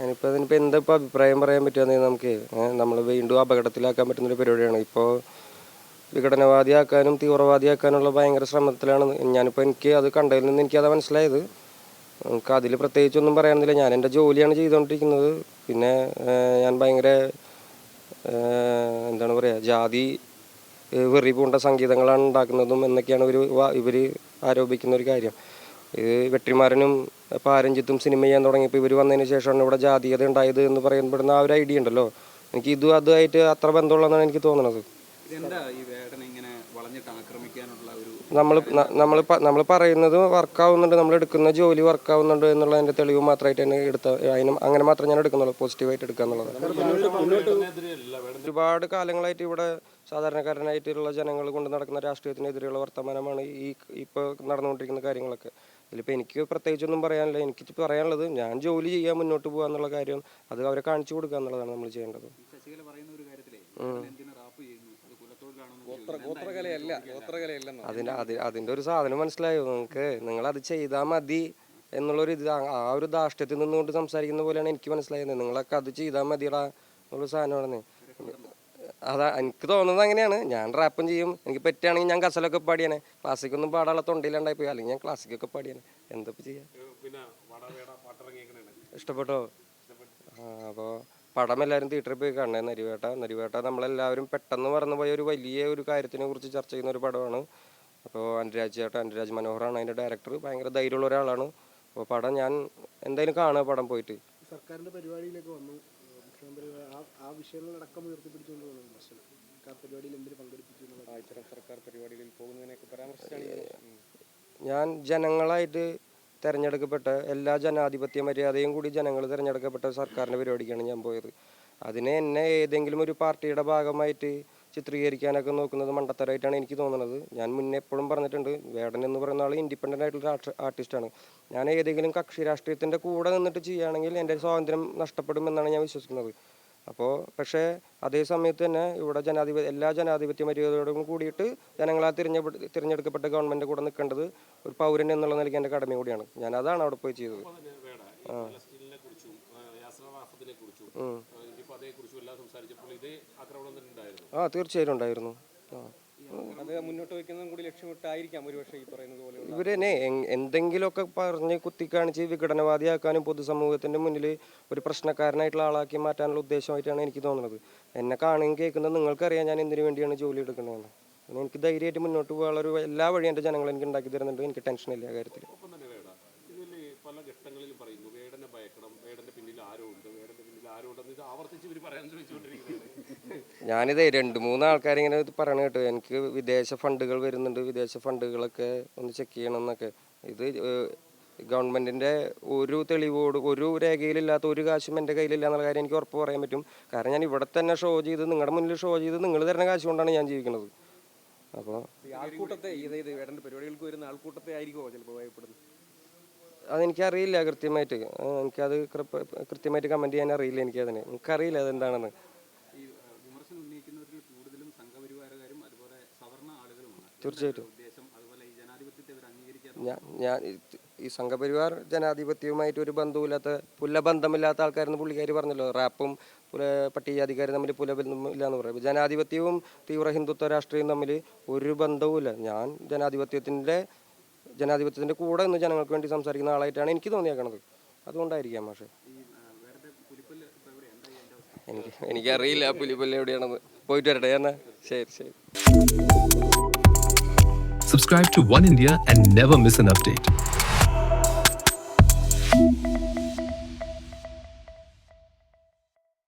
ഞാനിപ്പോൾ അതിനിപ്പോൾ എന്താ ഇപ്പോൾ അഭിപ്രായം പറയാൻ പറ്റുമെന്ന് നമുക്ക് നമ്മൾ വീണ്ടും അപകടത്തിലാക്കാൻ പറ്റുന്നൊരു പരിപാടിയാണ്. ഇപ്പോൾ വിഘടനവാദിയാക്കാനും തീവ്രവാദിയാക്കാനുള്ള ഭയങ്കര ശ്രമത്തിലാണ് ഞാനിപ്പോൾ എനിക്ക് അത് കണ്ടതിൽ നിന്ന് എനിക്കത് മനസ്സിലായത്. നമുക്ക് അതിൽ പ്രത്യേകിച്ചൊന്നും പറയാനൊന്നുമില്ല. ഞാൻ എന്റെ ജോലിയാണ് ചെയ്തുകൊണ്ടിരിക്കുന്നത് പിന്നെ ഞാൻ ഭയങ്കര എന്താണ് പറയുക ജാതി വെറി പൂണ്ട സംഗീതങ്ങളാണ് ഉണ്ടാക്കുന്നതും എന്നൊക്കെയാണ് ഇവർ ഇവർ ആരോപിക്കുന്ന ഒരു കാര്യം. ഇത് വെട്ടിമാരനും പാരഞ്ചിത്തും സിനിമ ചെയ്യാൻ തുടങ്ങിയപ്പോൾ ഇവർ വന്നതിന് ശേഷമാണ് ഇവിടെ ജാതീയത ഉണ്ടായത് എന്ന് പറയപ്പെടുന്ന ആ ഒരു ഐഡിയ ഉണ്ടല്ലോ. എനിക്ക് ഇതും അതുമായിട്ട് അത്ര ബന്ധമുള്ളതെന്നാണ് എനിക്ക് തോന്നുന്നത് നമ്മൾ നമ്മൾ നമ്മൾ പറയുന്നത് വർക്കാവുന്നുണ്ട് നമ്മൾ എടുക്കുന്ന ജോലി വർക്കാവുന്നുണ്ട് എന്നുള്ളതിന്റെ തെളിവ് മാത്രമായിട്ട് തന്നെ എടുത്ത അതിനും അങ്ങനെ മാത്രം ഞാൻ എടുക്കുന്നുള്ളൂ പോസിറ്റീവായിട്ട് എടുക്കുക എന്നുള്ളത്. ഒരുപാട് കാലങ്ങളായിട്ട് ഇവിടെ സാധാരണക്കാരനായിട്ടുള്ള ജനങ്ങൾ കൊണ്ട് നടക്കുന്ന രാഷ്ട്രീയത്തിനെതിരെയുള്ള വർത്തമാനമാണ് ഈ ഇപ്പോൾ നടന്നുകൊണ്ടിരിക്കുന്ന കാര്യങ്ങളൊക്കെ. ഇതിലിപ്പോൾ എനിക്ക് പ്രത്യേകിച്ചൊന്നും പറയാനില്ല. എനിക്ക് പറയാനുള്ളത് ഞാൻ ജോലി ചെയ്യാൻ മുന്നോട്ട് പോകുക എന്നുള്ള കാര്യം അത് അവരെ കാണിച്ചു കൊടുക്കുക എന്നുള്ളതാണ് നമ്മൾ ചെയ്യേണ്ടത്. അതിന്റെ പറയുന്ന ഒരു അതിന്റെ സാധനം മനസ്സിലായോ നിങ്ങൾക്ക്? നിങ്ങൾ അത് ചെയ്താൽ മതി എന്നുള്ളൊരു ഇത് ആ- ആ ഒരു ധാഷ്ട്യത്തിൽ നിന്നുകൊണ്ട് സംസാരിക്കുന്ന പോലെയാണ് എനിക്ക് മനസ്സിലായത്. നിങ്ങളൊക്കെ അത് ചെയ്താൽ മതിയടാ എന്നുള്ള സാധനമാണെന്ന്. അതാ എനിക്ക് തോന്നുന്നത് അങ്ങനെയാണ്. ഞാൻ റാപ്പും ചെയ്യും. എനിക്ക് പറ്റുകയാണെങ്കിൽ ഞാൻ ഗസലൊക്കെ പാടിയാനെ ക്ലാസ്സിക്കൊന്നും പാടാനുള്ള തൊണ്ടയിലുണ്ടായി പോയി അല്ലെങ്കിൽ ഞാൻ ക്ലാസ്സിക്കൊക്കെ പാടിയാണ്. എന്തൊക്കെ ചെയ്യാം? ഇഷ്ടപ്പെട്ടോ? ആ അപ്പോൾ പടം എല്ലാവരും തിയേറ്ററിൽ പോയി കാണണേ നരിവേട്ട. നരിവേട്ട നമ്മളെല്ലാവരും പെട്ടെന്ന് മറന്നു പോയ ഒരു വലിയ ഒരു കാര്യത്തിനെ കുറിച്ച് ചർച്ച ചെയ്യുന്ന ഒരു പടമാണ്. അപ്പോൾ അനുരാജ് ചേട്ടൻ അനുരാജ് മനോഹറാണ് അതിന്റെ ഡയറക്ടർ. ഭയങ്കര ധൈര്യമുള്ള ഒരാളാണ്. അപ്പോൾ പടം ഞാൻ എന്തായാലും കാണുക പടം പോയിട്ട്. സർക്കാരിന്റെ പരിപാടിയിലേക്ക് വന്നു. ആ ആ വിഷയങ്ങളടക്കം ഉയർത്തിപ്പിടിച്ചുകൊണ്ട് പോകുന്ന വിമർശനം. സർക്കാർ പരിപാടിയിൽ എന്തിനു പങ്കെടുപ്പിച്ചു എന്നുള്ളത്. ഇത്തരം സർക്കാർ പരിപാടികളിൽ പോകുന്നതിനൊക്കെ പരാമർശിച്ചാണ് ഞാൻ ജനങ്ങളായിട്ട് തിരഞ്ഞെടുക്കപ്പെട്ട എല്ലാ ജനാധിപത്യ മര്യാദയും കൂടി ജനങ്ങൾ തിരഞ്ഞെടുക്കപ്പെട്ട സർക്കാരിന്റെ പരിപാടിക്കാണ് ഞാൻ പോയത്. അതിനെ എന്നെ ഏതെങ്കിലും ഒരു പാർട്ടിയുടെ ഭാഗമായിട്ട് ചിത്രീകരിക്കാനൊക്കെ നോക്കുന്നത് മണ്ടത്തരമായിട്ടാണ് എനിക്ക് തോന്നുന്നത്. ഞാൻ മുന്നേ എപ്പോഴും പറഞ്ഞിട്ടുണ്ട് വേടൻ എന്ന് പറയുന്ന ആൾ ഇൻഡിപെൻഡന്റ് ആയിട്ടുള്ള ആർട്ടിസ്റ്റാണ് ഞാൻ ഏതെങ്കിലും കക്ഷി രാഷ്ട്രീയത്തിന്റെ കൂടെ നിന്നിട്ട് ചെയ്യുകയാണെങ്കിൽ എന്റെ സ്വാതന്ത്ര്യം നഷ്ടപ്പെടും എന്നാണ് ഞാൻ വിശ്വസിക്കുന്നത്. അപ്പോൾ പക്ഷേ അതേ സമയത്ത് തന്നെ ഇവിടെ ജനാധിപത്യ എല്ലാ ജനാധിപത്യ മര്യാദയോടും കൂടിയിട്ട് ജനങ്ങളാൽ തിരഞ്ഞെടു തിരഞ്ഞെടുക്കപ്പെട്ട ഗവൺമെന്റ് കൂടെ നിൽക്കേണ്ടത് ഒരു പൗരൻ എന്നുള്ള നിലയ്ക്ക് എന്റെ കടമ കൂടിയാണ്. ഞാൻ അതാണ് അവിടെ പോയി ചെയ്തത്. ആ. ഉം. ആ തീർച്ചയായും ഉണ്ടായിരുന്നു. ആ. അത് മുന്നോട്ട് കൂടി ലക്ഷ്യമിട്ടായിരിക്കാം ഒരുപക്ഷെ ഈ പറയുന്നത് പോലെ ഇവരെന്നെ എന്തെങ്കിലുമൊക്കെ പറഞ്ഞ് കുത്തിക്കാണിച്ച് വിഘടനവാദിയാക്കാനും പൊതുസമൂഹത്തിന്റെ മുന്നിൽ ഒരു പ്രശ്നക്കാരനായിട്ടുള്ള ആളാക്കി മാറ്റാനുള്ള ഉദ്ദേശമായിട്ടാണ് എനിക്ക് തോന്നുന്നത്. എന്നെ കാണുകയും കേൾക്കുന്നത് നിങ്ങൾക്കറിയാം ഞാൻ എന്തിനു വേണ്ടിയാണ് ജോലി എടുക്കുന്നതെന്ന്. പിന്നെ എനിക്ക് ധൈര്യമായിട്ട് മുന്നോട്ട് പോകാനുള്ള ഒരു എല്ലാ വഴിയും എന്റെ ജനങ്ങൾ എനിക്ക് ഉണ്ടാക്കി തരുന്നുണ്ട്. എനിക്ക് ടെൻഷനില്ല ഇല്ല കാര്യത്തിൽ പല ഘട്ടങ്ങളിലും പറയുന്നു വേടനെ ഭയക്കണം വേടന്റെ പിന്നിൽ ആരോ ഉണ്ട് ഞാനിതേ രണ്ട് മൂന്ന് ആൾക്കാരിങ്ങനെ ഇത് പറയണ കേട്ടോ. എനിക്ക് വിദേശ ഫണ്ടുകൾ വരുന്നുണ്ട്. വിദേശ ഫണ്ടുകളൊക്കെ ഒന്ന് ചെക്ക് ചെയ്യണം എന്നൊക്കെ. ഇത് ഗവൺമെന്റിന്റെ ഒരു തെളിവോട് ഒരു രേഖയിലില്ലാത്ത ഒരു കാശും എന്റെ കയ്യിലില്ല എന്നുള്ള കാര്യം എനിക്ക് ഉറപ്പ് പറയാൻ പറ്റും. കാരണം ഞാൻ ഇവിടെ തന്നെ ഷോ ചെയ്ത് നിങ്ങളുടെ മുന്നിൽ ഷോ ചെയ്ത് നിങ്ങൾ തരുന്ന കാശ് കൊണ്ടാണ് ഞാൻ ജീവിക്കുന്നത്. അപ്പോൾ ആൾക്കൂട്ടത്തെ ഇത് ഇത് പരിപാടികൾക്ക് വരുന്ന ആൾക്കൂട്ടത്തെ ആയിരിക്കുമോ ചിലപ്പോൾ ഭയപ്പെടുന്നത്? അതെനിക്കറിയില്ല കൃത്യമായിട്ട്. എനിക്കത് കൃത്യമായിട്ട് കമന്റ് ചെയ്യാൻ അറിയില്ല എനിക്കതിന്. എനിക്കറിയില്ല അതെന്താണെന്ന്. തീർച്ചയായിട്ടും. ഞാൻ ഞാൻ ഈ സംഘപരിവാർ ജനാധിപത്യവുമായിട്ട് ഒരു ബന്ധവുമില്ലാത്ത പുല്ലബന്ധമില്ലാത്ത ആൾക്കാരെന്ന് പുള്ളിക്കാർ പറഞ്ഞല്ലോ. റാപ്പും പുല പട്ടികജാതിക്കാരും തമ്മിൽ പുലബന്ധമില്ല എന്ന് പറയും ജനാധിപത്യവും തീവ്ര ഹിന്ദുത്വ രാഷ്ട്രീയവും തമ്മിൽ ഒരു ബന്ധവുമില്ല. ഞാൻ ജനാധിപത്യത്തിന്റെ ജനാധിപത്യത്തിന്റെ കൂടെ ഇന്ന് ജനങ്ങൾക്ക് വേണ്ടി സംസാരിക്കുന്ന ആളായിട്ടാണ് എനിക്ക് തോന്നിയേക്കണത്. അതുകൊണ്ടായിരിക്കാം പക്ഷേ എനിക്ക് എനിക്കറിയില്ല പുലിപ്പല്ല എവിടെയാണെന്ന്. പോയിട്ട് വരട്ടെ എന്നാ? ശരി ശരി. Subscribe to One India and never miss an update.